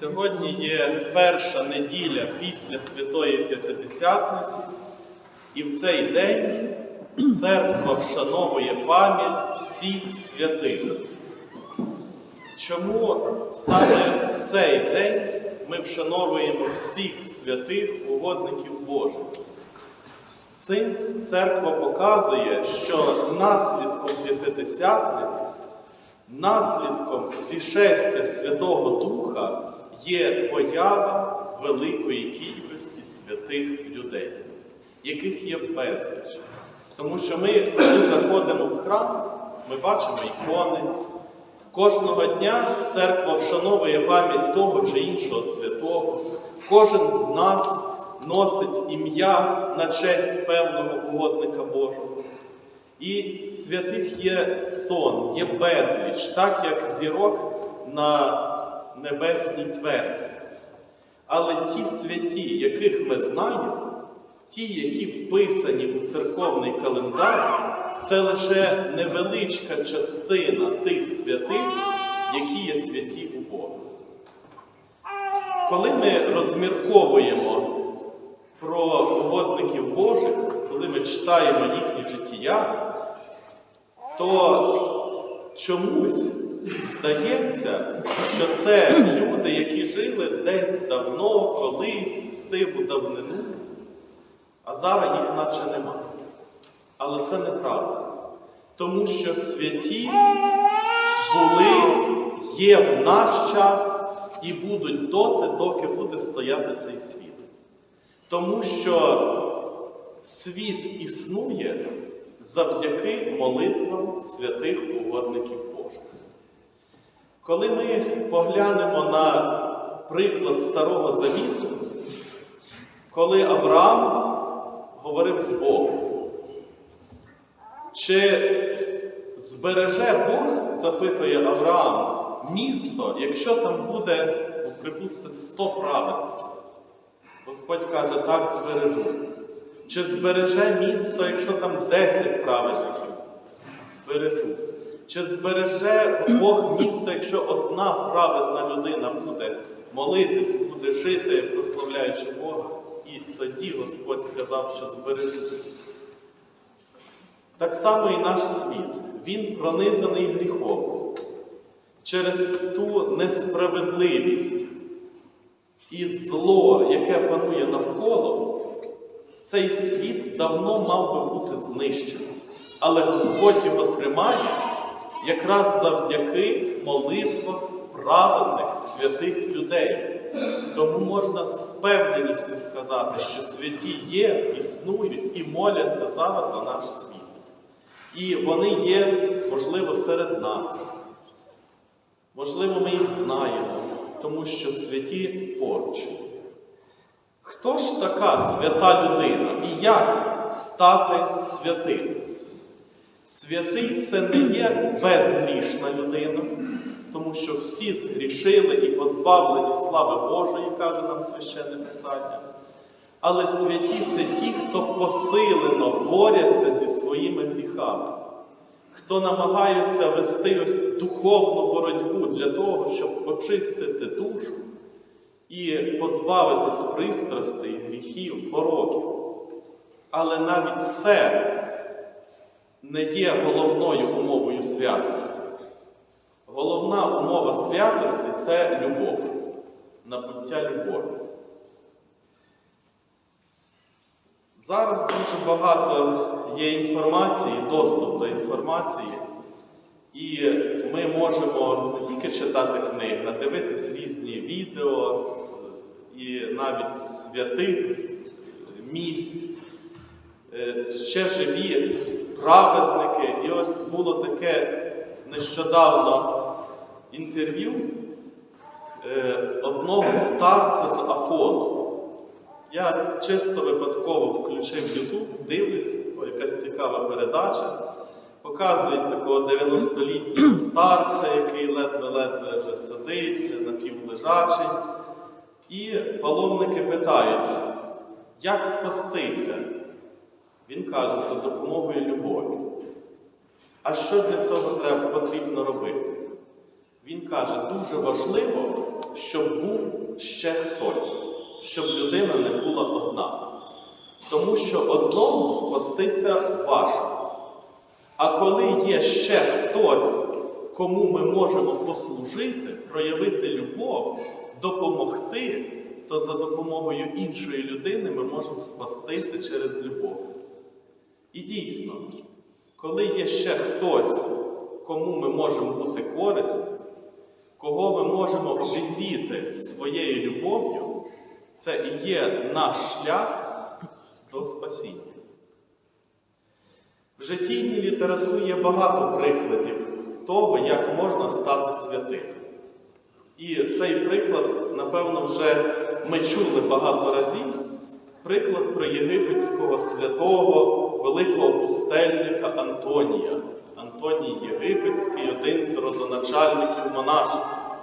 Сьогодні є перша неділя після Святої П'ятидесятниці, і в цей день церква вшановує пам'ять всіх святих. Чому саме в цей день ми вшановуємо всіх святих угодників Божих? Цим церква показує, що наслідком П'ятидесятниці Наслідком зішестя Святого Духа є поява великої кількості святих людей, яких є безліч. Тому що ми, коли заходимо в храм, ми бачимо ікони. Кожного дня церква вшановує пам'ять того чи іншого святого. Кожен з нас носить ім'я на честь певного угодника Божого. І святих є сон, є безліч, так як зірок на небесній тверді. Але ті святі, яких ми знаємо, ті, які вписані у церковний календар, це лише невеличка частина тих святих, які є святі у Бога. Коли ми розмірковуємо про угодників Божих, коли ми читаємо їхні життя, то чомусь здається, що це люди, які жили десь давно, колись, в сиву давнину, зараз їх наче немає. Але це неправда. Тому що святі були, є в наш час і будуть доти, доки буде стояти цей світ. Тому що світ існує завдяки молитвам святих угодників Божих. Коли ми поглянемо на приклад Старого Завіту, коли Авраам говорив з Богом, чи збереже Бог, запитує Авраам, місто, якщо там буде, ну, припустимо, 100 праведників? Господь каже, так збережу. Чи збереже місто, якщо там 10 праведників? Збережу. Чи збереже Бог місто, якщо одна праведна людина буде молитись, буде жити, прославляючи Бога? Тоді Господь сказав, що збережу. Так само і наш світ. Він пронизаний гріхом через ту несправедливість і зло, яке панує навколо, цей світ давно мав би бути знищений. Але Господь його тримає якраз завдяки молитвах праведних святих людей. Тому можна з впевненістю сказати, що святі є, існують і моляться зараз за наш світ. І вони є, можливо, серед нас. Можливо, ми їх знаємо, тому що святі поруч. Хто ж така свята людина і як стати святим? Святий це не є безгрішна людина, тому що всі згрішили і позбавлені слави Божої, каже нам священне Писання. Але святі це ті, хто посилено борються зі своїми гріхами, хто намагається вести ось духовну боротьбу для того, щоб очистити душу і позбавитись пристрастей, гріхів, пороків. Але навіть це не є головною умовою святості. Головна умова святості це любов, набуття любові. Зараз дуже багато є інформації, доступ до інформації, і ми можемо не тільки читати книги, а дивитись різні відео і навіть святих місць, Е, ще живі праведники. І ось було таке нещодавно інтерв'ю е, одного старця з Афону. Я чисто випадково включив YouTube, дивлюсь, якась цікава передача. Показують такого 90-літнього старця, який ледве-ледве вже сидить, напівлежачий. І паломники питають, як спастися? Він каже, за допомогою любові. А що для цього треба потрібно робити? Він каже, дуже важливо, щоб був ще хтось, щоб людина не була одна. Тому що одному спастися важко. А коли є ще хтось, кому ми можемо послужити, проявити любов, допомогти, то за допомогою іншої людини ми можемо спастися через любов. І дійсно, коли є ще хтось, кому ми можемо бути корисні, кого ми можемо обігріти своєю любов'ю, це і є наш шлях до спасіння. В життєвій літературі є багато прикладів того, як можна стати святим. І цей приклад, напевно, вже ми чули багато разів. Приклад про єгипетського святого великого пустельника Антонія. Антоній Єгипетський, один з родоначальників монашества.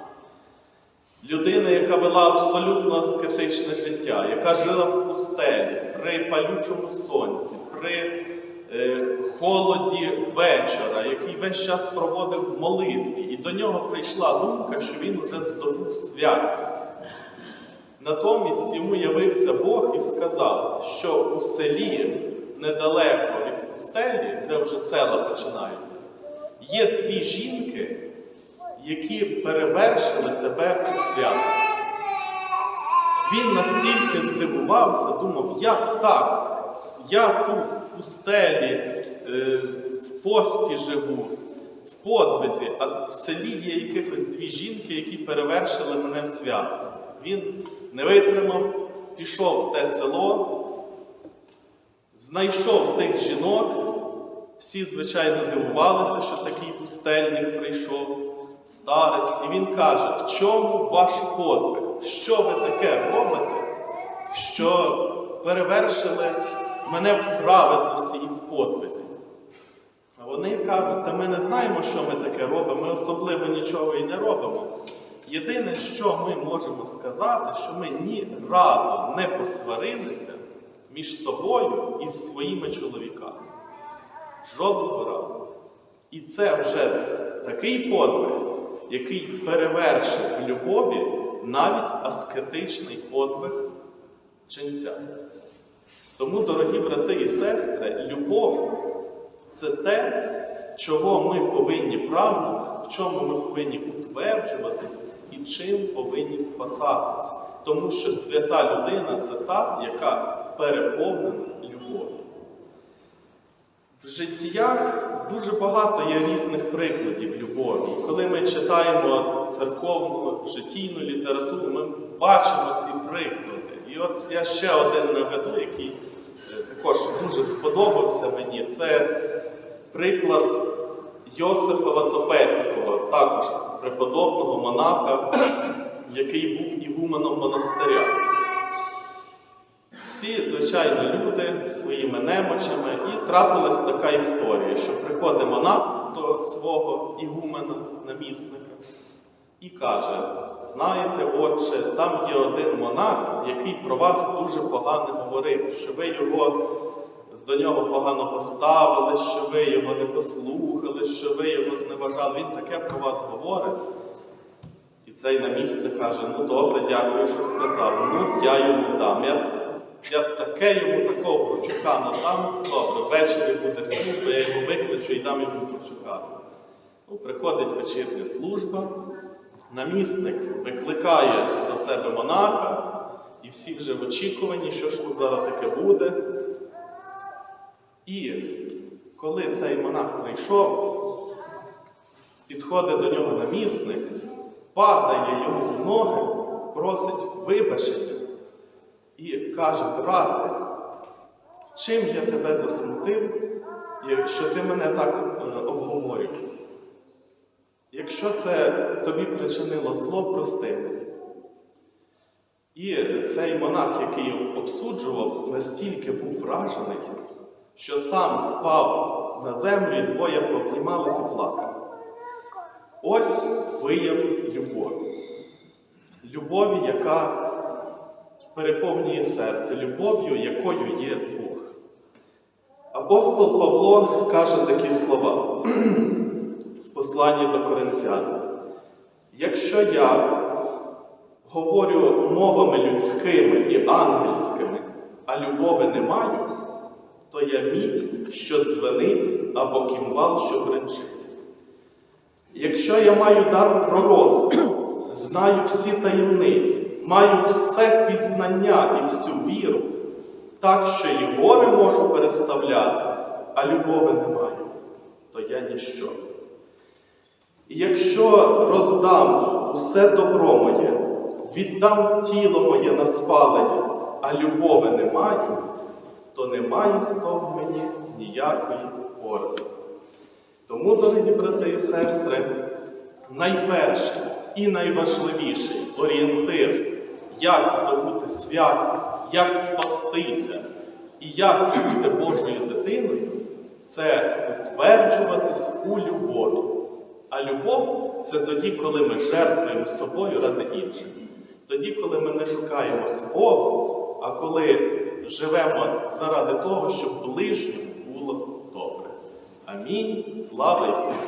Людина, яка вела абсолютно аскетичне життя, яка жила в пустелі при палючому сонці, при е, холоді вечора, який весь час проводив в молитві. І до нього прийшла думка, що він уже здобув святість. Натомість йому явився Бог і сказав, що у селі недалеко від пустелі, де вже села починаються, є дві жінки, які перевершили тебе у святості. Він настільки здивувався, думав, як так? Я тут в пустелі, е, в пості живу, в подвизі, а в селі є якихось дві жінки, які перевершили мене в святості. Він не витримав, пішов в те село, знайшов тих жінок. Всі, звичайно, дивувалися, що такий пустельник прийшов, старець, і він каже, в чому ваш подвиг? Що ви таке робите, що перевершили мене в праведності і в подвизі? А вони кажуть, та ми не знаємо, що ми таке робимо, ми особливо нічого і не робимо. Єдине, що ми можемо сказати, що ми ні разу не посварилися між собою і своїми чоловіками. Жодного разу. І це вже такий подвиг, який перевершив в любові навіть аскетичний подвиг ченця. Тому, дорогі брати і сестри, любов це те, чого ми повинні прагнути, в чому ми повинні утверджуватись і чим повинні спасатись. Тому що свята людина це та, яка переповнена любов'ю. В життях дуже багато є різних прикладів любові. Коли ми читаємо церковну життійну літературу, ми бачимо ці приклади. І от я ще один наведу, який е, також дуже сподобався мені. Це приклад Йосифа Латопецького, також преподобного монаха, який був ігуменом монастиря. Всі, звичайно, люди своїми немочами, і трапилась така історія, що приходить монах до свого ігумена, намісника, і каже: знаєте, отче, там є один монах, який про вас дуже погано говорив, що ви його до нього погано поставили, що ви його не послухали, що ви його зневажали. Він таке про вас говорить. І цей намісник каже: ну добре, дякую, що сказав. Ну, я йому дам. Я, я таке йому такого прочука надам. Добре, ввечері буде служба, я його викличу і дам йому прочукати. Ну, приходить вечірня служба, намісник викликає до себе монаха, і всі вже в очікуванні, що ж тут зараз таке буде. І коли цей монах прийшов, підходить до нього намісник, падає йому в ноги, просить вибачення і каже, брате, чим я тебе засмутив, якщо ти мене так е, обговорював? Якщо це тобі причинило зло, прости. І цей монах, який обсуджував, настільки був вражений, що сам впав на землю і двоє пообнімалися і плакали. Ось вияв любові. Любові, яка переповнює серце любов'ю, якою є Бог. Апостол Павло каже такі слова в посланні до Коринфян. Якщо я говорю мовами людськими і ангельськими, а любови не маю, то я мідь, що дзвенить, або кімвал, що бренчить. Якщо я маю дар пророцтва, знаю всі таємниці, маю все пізнання і всю віру, так що і гори можу переставляти, а любови не маю, то я ніщо. І якщо роздам усе добро моє, віддам тіло моє на спалення, а любови не маю, то немає з того мені ніякої користі. Тому, дорогі брати і сестри, найперший і найважливіший орієнтир, як здобути святість, як спастися і як бути Божою дитиною, це утверджуватись у любові. А любов це тоді, коли ми жертвуємо собою ради інших. Тоді, коли ми не шукаємо свого, а коли живемо заради того, щоб ближньому було добре. Амінь. Слава Ісусу!